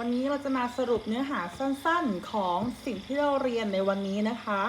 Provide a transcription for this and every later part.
วันนี้เราจะมาสรุปเนื้อหาสั้นๆของสิ่งที่เราเรียนในวันนี้นะคะ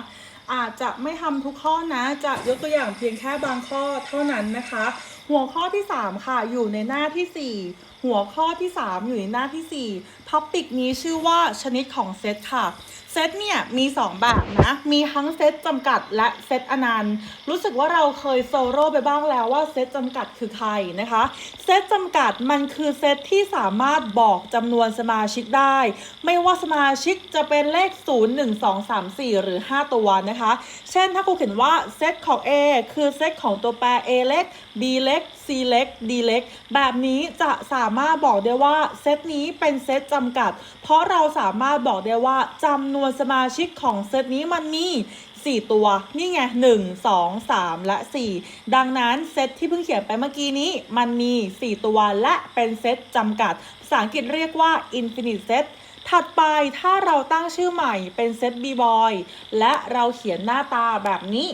อาจจะไม่ทำทุกข้อนะ จะยกตัวอย่างเพียงแค่บางข้อเท่านั้นนะคะ หัวข้อที่ 3 ค่ะ อยู่ในหน้าที่ 4 หัวข้อที่ 3 อยู่ในหน้าที่4ท็อปิกนี้ชื่อว่าชนิดของเซตค่ะ เซตเนี่ยมี 2 แบบนะ มีทั้งเซตจำกัดและเซตอนันต์ รู้สึกว่าเราเคยโซโล่ไปบ้างแล้วว่าเซตจำกัดคือใครนะคะ เซตจำกัดมันคือเซตที่สามารถบอกจำนวนสมาชิกได้ ไม่ว่าสมาชิกจะเป็นเลข 0 1 2 3 4 หรือ 5 ตัวนะคะ เช่นถ้าครูเขียนว่าเซตของ A คือเซตของตัวแปร A เล็ก B เล็ก C เล็ก D เล็ก แบบนี้จะสามารถบอกได้ว่าเซตนี้เป็นเซตจำกัด เพราะเราสามารถบอกได้ว่าจำนวนสมาชิกของเซตนี้มันมี4ตัว นี่ไง1 2 3และ4ดังนั้นเซตที่เพิ่งเขียนไปเมื่อกี้นี้ มันมี4ตัวและเป็นเซตจำกัด ภาษาอังกฤษเรียกว่า infinite set ถัดไปถ้าเราตั้งชื่อใหม่เป็นเซต b-boy และเราเขียนหน้าตาแบบนี้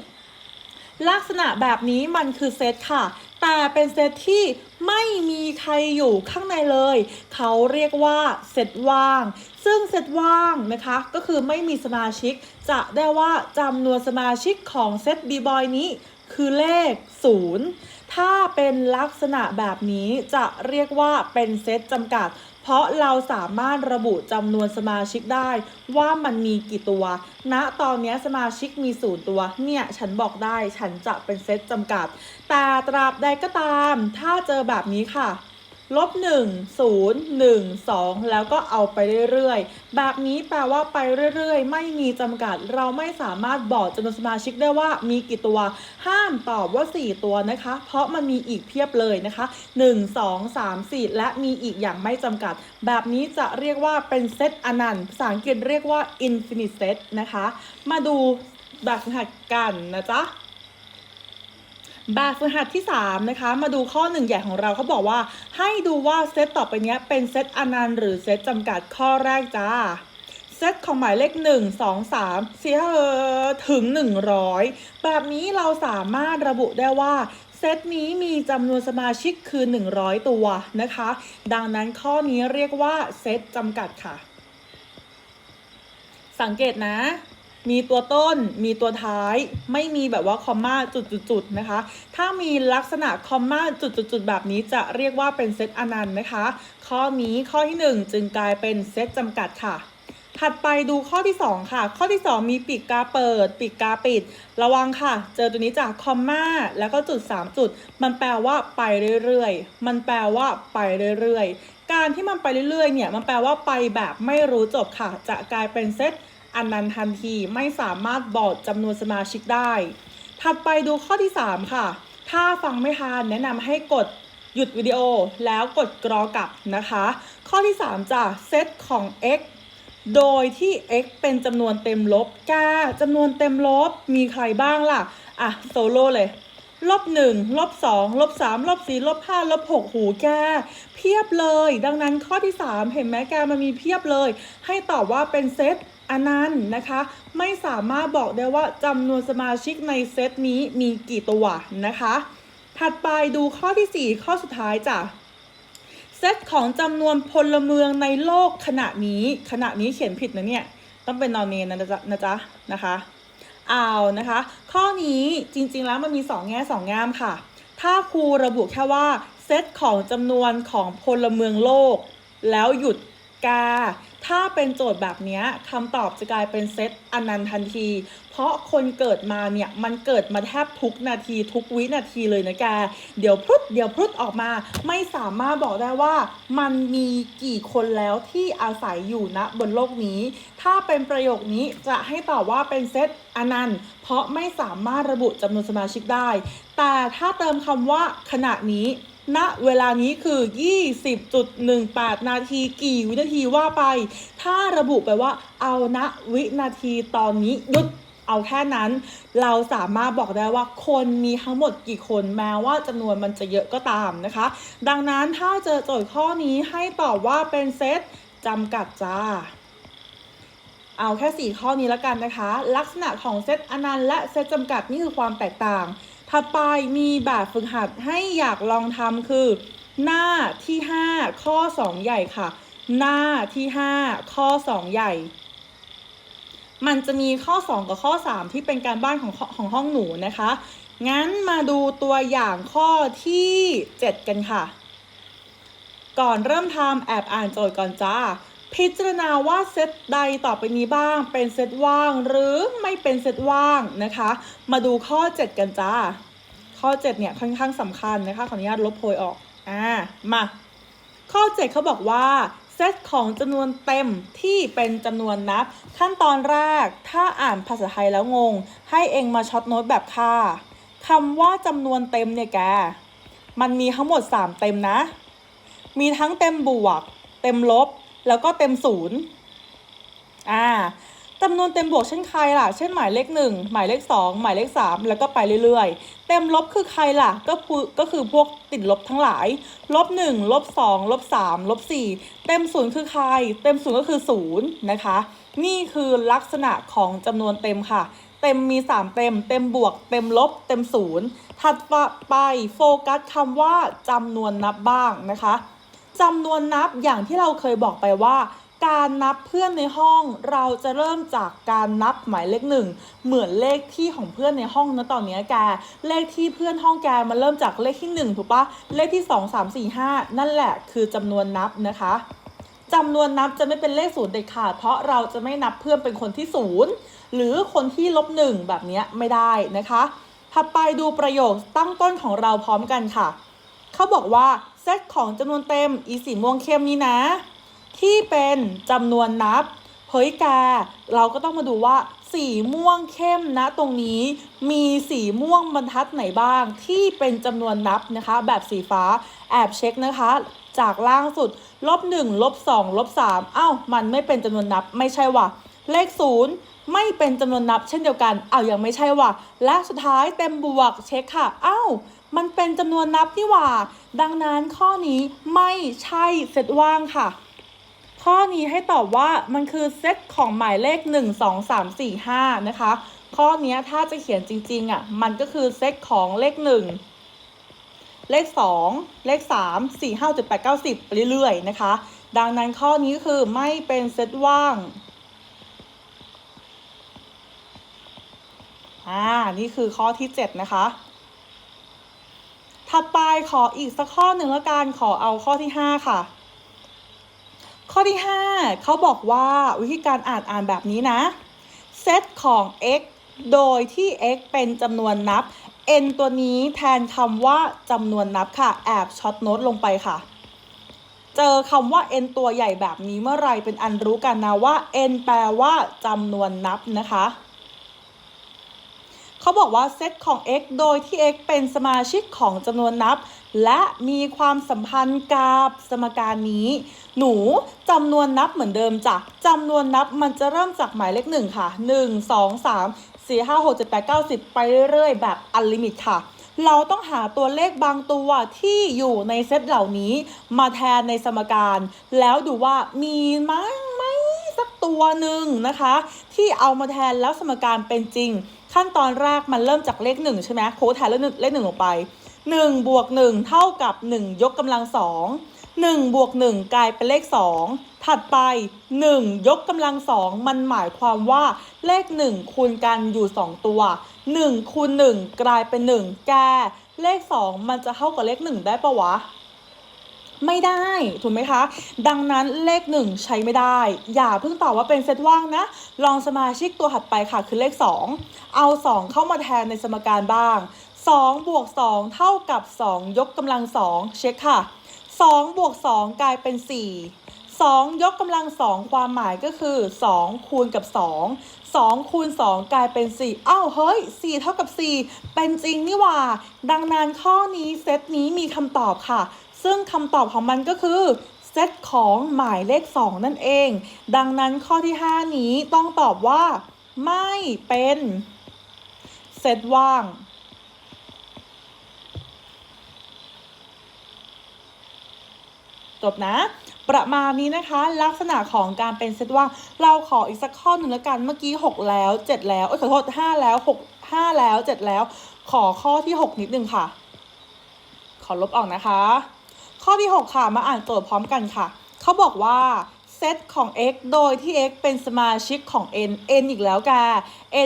ลักษณะแบบนี้มันคือเซตค่ะ แต่เป็นเซตที่ไม่มีใครอยู่ข้างในเลย เขาเรียกว่าเซตว่าง ซึ่งเซตว่างนะคะ ก็คือไม่มีสมาชิก จะได้ว่าจำนวนสมาชิกของเซตบีบอยนี้คือเลข 0 ถ้าเป็นลักษณะแบบนี้จะเรียกว่าเป็นเซตจำกัด เพราะเราสามารถระบุจำนวนสมาชิกได้ ว่ามันมีกี่ตัวณตอนนี้สมาชิกมีศูนย์ตัว เนี่ย ฉันบอกได้ฉันจะเป็นเซตจำกัด แต่ตราบใดก็ตาม ถ้าเจอแบบนี้ค่ะ ลบ1 0 1 2 แล้วก็เอาไปเรื่อยๆ แบบนี้แปลว่าไปเรื่อยๆ ไม่มีจำกัด เราไม่สามารถบอกจำนวนสมาชิกได้ว่ามีกี่ตัว ห้ามตอบว่า 4 ตัวนะคะ เพราะมันมีอีกเพียบเลยนะคะ 1 2 3 4 และมีอีกอย่างไม่จำกัด แบบนี้จะเรียกว่าเป็นเซตอนันต์ภาษาอังกฤษเรียกว่า infinite set นะคะ มาดูแบบหัดกันนะจ๊ะ แบบฝึกหัดที่ 3 นะคะ มาดูข้อหนึ่งใหญ่ของเราเขาบอกว่า ให้ดูว่าเซตต่อไปนี้เป็นเซตอนันต์หรือเซตจำกัดข้อแรกจ้า เซตของหมายเลข 1 2 3เสียถึง 100 แบบนี้เราสามารถระบุได้ว่าเซตนี้มีจำนวนสมาชิกคือ 100 ตัวนะคะ ดังนั้นข้อนี้เรียกว่าเซตจำกัดค่ะ สังเกตนะ มีตัวต้น มีตัวท้าย ไม่มีแบบว่าคอมมาจุดๆๆนะคะ ถ้ามีลักษณะคอมมาจุดๆๆแบบนี้จะเรียกว่าเป็นเซตอนันต์นะคะ ข้อนี้ข้อที่ 1 จึงกลายเป็นเซตจำกัดค่ะถัดไปดูข้อที่ 2 ค่ะ ข้อที่ 2 มีปีกกาเปิด ปีกกาปิด ระวังค่ะ เจอตัวนี้จากคอมมาแล้วก็จุด 3 จุด มันแปลว่าไปเรื่อยๆ มันแปลว่าไปเรื่อยๆ การที่มันไปเรื่อยๆ เนี่ย มันแปลว่าไปแบบไม่รู้จบค่ะ จะกลายเป็นเซต อันนั้นทันทีไม่สามารถบอกจำนวนสมาชิกได้ ถัดไปดูข้อที่ 3 ค่ะ ถ้าฟังไม่ทันแนะนำให้กดหยุดวิดีโอแล้วกดกรอกลับนะคะ ข้อที่ 3จะเซตของ x โดยที่ x เป็นจำนวนเต็มลบแกจำนวนเต็มลบมีใครบ้างล่ะ อะ โซโล่เลยลบหนึ่งลบสองลบสามลบสี่ลบห้าลบหกหูแก เพียบเลย ดังนั้นข้อที่ 3 เห็นไหมแกมันมีเพียบเลย ให้ตอบว่าเป็นเซต อนันต์นะคะ ไม่สามารถบอกได้ว่าจำนวนสมาชิกในเซตนี้มีกี่ตัวนะคะ ถัดไปดูข้อที่ 4 ข้อสุดท้ายจ้ะเซตของจำนวนพลเมืองในโลกขณะนี้ขณะนี้เขียนผิดนะเนี่ย ต้องเป็นนอนเนนนะจ๊ะนะจ๊ะนะคะเอานะคะ ข้อนี้จริงๆแล้วมันมี 2 แง่2งามค่ะ ถ้าครูระบุแค่ว่าเซตของจำนวนของพลเมืองโลก แล้วหยุด กา ถ้าเป็นโจทย์แบบนี้คำตอบจะกลายเป็นเซตอนันต์ทันที เพราะคนเกิดมาเนี่ย มันเกิดมาแทบทุกนาทีทุกวินาทีเลยนะแก เดี๋ยวพรุดเดี๋ยวพรุดออกมา ไม่สามารถบอกได้ว่า มันมีกี่คนแล้วที่อาศัยอยู่ณบนโลกนี้ ถ้าเป็นประโยคนี้จะให้ตอบว่าเป็นเซตอนันต์ เพราะไม่สามารถระบุจำนวนสมาชิกได้ แต่ถ้าเติมคำว่าขณะนี้ ณเวลานี้คือ 20.18 นาทีกี่วินาทีว่าไป ถ้าระบุไปว่าเอาณวินาทีตอนนี้หยุดเอาแค่นั้น เราสามารถบอกได้ว่าคนมีทั้งหมดกี่คนแม้ว่าจำนวนมันจะเยอะก็ตามนะคะ ดังนั้นถ้าเจอโจทย์ข้อนี้ให้ตอบว่าเป็นเซตจำกัดจ้าเอาแค่ 4 ข้อนี้แล้วกันนะคะ ลักษณะของเซตอนันต์และเซตจำกัดนี่คือความแตกต่าง ถัดไปมีแบบฝึกหัดให้อยากลองทำคือ หน้าที่ 5 ข้อ 2 ใหญ่ค่ะ หน้าที่ 5 ข้อ 2 ใหญ่ มันจะมีข้อ 2 กับข้อ 3 ที่เป็นการบ้านของของห้องหนูนะคะ งั้นมาดูตัวอย่างข้อที่ 7 กันค่ะ ก่อนเริ่มทำแอบอ่านโจทย์ก่อนจ้า พิจารณาว่าเซตใดต่อไปนี้บ้างเป็นเซตว่างหรือไม่เป็นเซตว่างนะคะ มาดูข้อ 7 กันจ้า ข้อ 7 เนี่ยค่อนข้างสำคัญนะคะขออนุญาตลบโพยออก อ่า มา ข้อ 7เขาบอกว่าเซตของจำนวนเต็มที่เป็นจำนวนนับ ขั้นตอนแรกถ้าอ่านภาษาไทยแล้วงง ให้เองมาช็อตโน้ตแบบค่าคำว่าจำนวนเต็มเนี่ยแก มันมีทั้งหมด 3 เต็มนะ มีทั้งเต็มบวก เต็มลบ แล้วก็เต็มศูนย์อ่าจำนวนเต็มบวกเช่นใครล่ะ เช่นหมายเลขหนึ่งหมายเลขสองหมายเลขสามแล้วก็ไปเรื่อยๆ เต็มลบคือใครล่ะ ก็คือก็คือพวกติดลบทั้งหลาย ลบหนึ่งลบสองลบสามลบสี่เต็มศูนย์คือใคร เต็มศูนย์ก็คือศูนย์นะคะ นี่คือลักษณะของจำนวนเต็มค่ะ เต็มมี 3 เต็ม เต็มบวก เต็มลบ เต็มศูนย์ถัดไปโฟกัสคำว่าจำนวนนับบ้างนะคะ จำนวนนับอย่างที่เราเคยบอกไปว่า การนับเพื่อนในห้อง เราจะเริ่มจากการนับหมายเลขหนึ่งเหมือนเลขที่ของเพื่อนในห้องนะตอนนี้แกเลขที่เพื่อนห้องแกมันเริ่มจากเลขที่หนึ่งถูกปะเลขที่สองสามสี่ห้านั่นแหละคือจำนวนนับนะคะจำนวนนับจะไม่เป็นเลขศูนย์เด็ดขาดเพราะเราจะไม่นับเพื่อนเป็นคนที่ศูนย์หรือคนที่ลบหนึ่งแบบนี้ไม่ได้นะคะถัดไปดูประโยคตั้งต้นของเราพร้อมกันค่ะ เขาบอกว่า เซตของจำนวนเต็มอีสีม่วงเข้มนี้นะ ที่เป็นจำนวนนับเฮ้ยแกเราก็ต้องมาดูว่า สีม่วงเข้มนะตรงนี้ มีสีม่วงบรรทัดไหนบ้าง ที่เป็นจำนวนนับนะคะ แบบสีฟ้าแอบเช็คนะคะ จากล่างสุดลบ1ลบ2ลบ3เอ้า มันไม่เป็นจำนวนนับไม่ใช่ว่ะเลขศูนย์ไม่เป็นจำนวนนับเช่นเดียวกันอ้าวยังไม่ใช่ว่ะ และสุดท้ายเต็มบวกเช็คค่ะอ้าว มันเป็นจำนวนนับนี่หว่า ดังนั้นข้อนี้ไม่ใช่เซตว่างค่ะ ข้อนี้ให้ตอบว่ามันคือเซตของหมายเลข 1 2 3 4 5 นะคะ ข้อนี้ถ้าจะเขียนจริงๆอะ มันก็คือเซตของเลข 1 เลข 2 เลข 3 4 5 7 8 9 10ไปเรื่อยๆ นะคะ ดังนั้นข้อนี้คือไม่เป็นเซตว่างอ่า นี่คือข้อที่ 7 นะคะ ขออีกสักข้อหนึ่งแล้วกันขอเอาข้อที่ 5 ค่ะ ข้อที่ 5เขาบอกว่าวิธีการอ่านอ่านแบบนี้นะเซตของ x โดยที่ x เป็นจำนวนนับ n ตัวนี้แทนคำว่าจำนวนนับค่ะ แอบช็อตโน้ตลงไปค่ะ เจอคำว่า n ตัวใหญ่แบบนี้เมื่อไรเป็นอันรู้กันนะว่า n แปลว่าจำนวนนับนะคะ เขาบอกว่าเซตของ x โดยที่ x เป็นสมาชิกของจำนวนนับ และมีความสัมพันธ์กับสมการนี้ หนูจำนวนนับเหมือนเดิมจ้ะจำนวนนับมันจะเริ่มจากหมายเลขหนึ่งค่ะ 1 2 3 4 5 6 7 8 9 10 ไปเรื่อยๆ แบบอันลิมิตค่ะเราต้องหาตัวเลขบางตัวที่อยู่ในเซตเหล่านี้มาแทนในสมการ แล้วดูว่ามีไหมไหมสักตัวหนึ่งนะคะ ที่เอามาแทนแล้วสมการเป็นจริง ขั้นตอนแรกมันเริ่มจากเลขหนึ่งใช่ไหมโค้ดแทนเลขหนึ่งเลขหนึ่งลงไปหนึ่งบวกหนึ่งเท่ากับหนึ่งยกกำลังสองหนึ่งบวกหนึ่งกลายเป็นเลขสองถัดไปหนึ่งยกกำลังสองมันหมายความว่าเลขหนึ่งคูณกันอยู่สองตัวหนึ่งคูณหนึ่งกลายเป็นหนึ่งแกเลขสองมันจะเท่ากับเลขหนึ่งได้ปะวะ ไม่ได้ถูกไหมคะ ดังนั้นเลขหนึ่งใช้ไม่ได้ อย่าเพิ่งตอบว่าเป็นเซตว่างนะ ลองสมาชิกตัวถัดไปค่ะคือเลข 2 เอา 2 เข้ามาแทนในสมการบ้าง 2 บวก 2 เท่ากับ 2 ยกกำลัง 2 เช็คค่ะ 2 บวก 2 กลายเป็น 4 2 ยกกำลัง 2 ความหมายก็คือ 2 คูณกับ 2 2 คูณ 2 กลายเป็น 4 อ้าว เฮ้ย 4 เท่ากับ 4 เป็นจริงนี่หว่า ดังนั้นข้อนี้เซตนี้มีคำตอบค่ะ ซึ่งคำตอบของมันก็คือเซตของหมายเลข 2 นั่นเอง ดังนั้นข้อที่ 5 นี้ต้องตอบว่า ไม่เป็นเซตว่าง จบนะประมาณนี้นะคะลักษณะของการเป็นเซตว่างเราขออีกสักข้อหนึ่งแล้วกันเมื่อกี้ 6 แล้ว 7 แล้วเอ้ยขอโทษ5แล้ว6 5แล้ว 7 แล้ว ขอข้อที่ 6 นิดนึงค่ะ ขอลบออกนะคะ ข้อที่ 6 ค่ะมาอ่านโจทย์พร้อมกันค่ะ เขาบอกว่าเซตของ x โดยที่ x เป็นสมาชิกของ n n อีกแล้วแก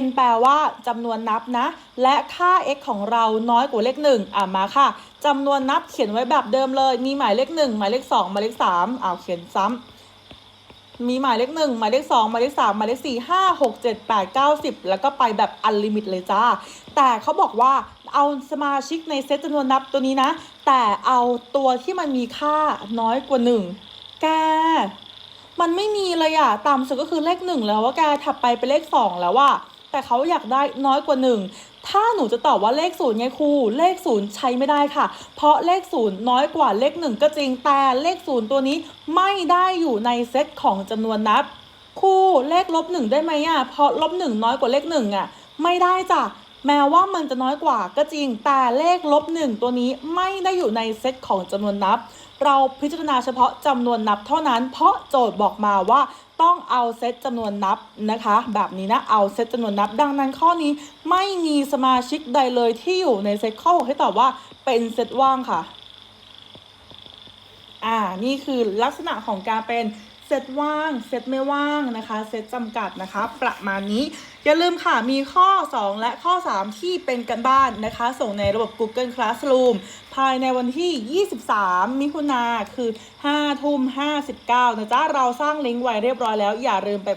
n แปลว่าจำนวนนับนะ และค่า x ของเราน้อยกว่าเลขหนึ่งอะมาค่ะจำนวนนับเขียนไว้แบบเดิมเลย มีหมายเลขหนึ่งหมายเลขสองหมายเลขสามอ้าวเขียนซ้ำมีหมายเลขหนึ่งหมายเลขสองหมายเลขสามหมายเลขสี่ห้าหกเจ็ดแปดเก้าสิบแล้วก็ไปแบบอันลิมิตเลยจ้า แต่เขาบอกว่าเอาสมาชิกในเซตจำนวนนับตัวนี้นะ แต่เอาตัวที่มันมีค่าน้อยกว่าหนึ่งแก มันไม่มีเลยอะต่ำสุดก็คือเลขหนึ่งแล้วว่าแกถัดไปเป็นเลขสองแล้วว่าแต่เขาอยากได้น้อยกว่าหนึ่งถ้าหนูจะตอบว่าเลขศูนย์ไงครูเลขศูนย์ใช้ไม่ได้ค่ะ เพราะเลขศูนย์น้อยกว่าเลขหนึ่งก็จริงแต่เลขศูนย์ตัวนี้ไม่ได้อยู่ในเซตของจำนวนนับครูเลขลบหนึ่งได้ไหมอะเพราะลบหนึ่งน้อยกว่าเลขหนึ่งอะ ไม่ได้จ้ะ แม้ว่ามันจะน้อยกว่าก็จริง แต่เลขลบหนึ่งตัวนี้ไม่ได้อยู่ในเซตของจำนวนนับ เราพิจารณาเฉพาะจำนวนนับเท่านั้น เพราะโจทย์บอกมาว่าต้องเอาเซตจำนวนนับนะคะ แบบนี้นะเอาเซตจำนวนนับ ดังนั้นข้อนี้ไม่มีสมาชิกใดเลยที่อยู่ในเซตข้อ6ให้ตอบว่าเป็นเซตว่างค่ะ อ่า นี่คือลักษณะของการเป็น เซตว่าง เซตไม่ว่างนะคะ เซตจำกัดนะคะ ประมาณนี้ อย่าลืมค่ะ มีข้อ 2 และข้อ 3 ที่เป็นกันบ้านนะคะ ส่งในระบบ Google Classroom ภายในวันที่ 23 มิถุนาคือ5ทุ่ม59นะจ๊ะ เราสร้างลิงก์ไว้เรียบร้อยแล้ว อย่าลืมไป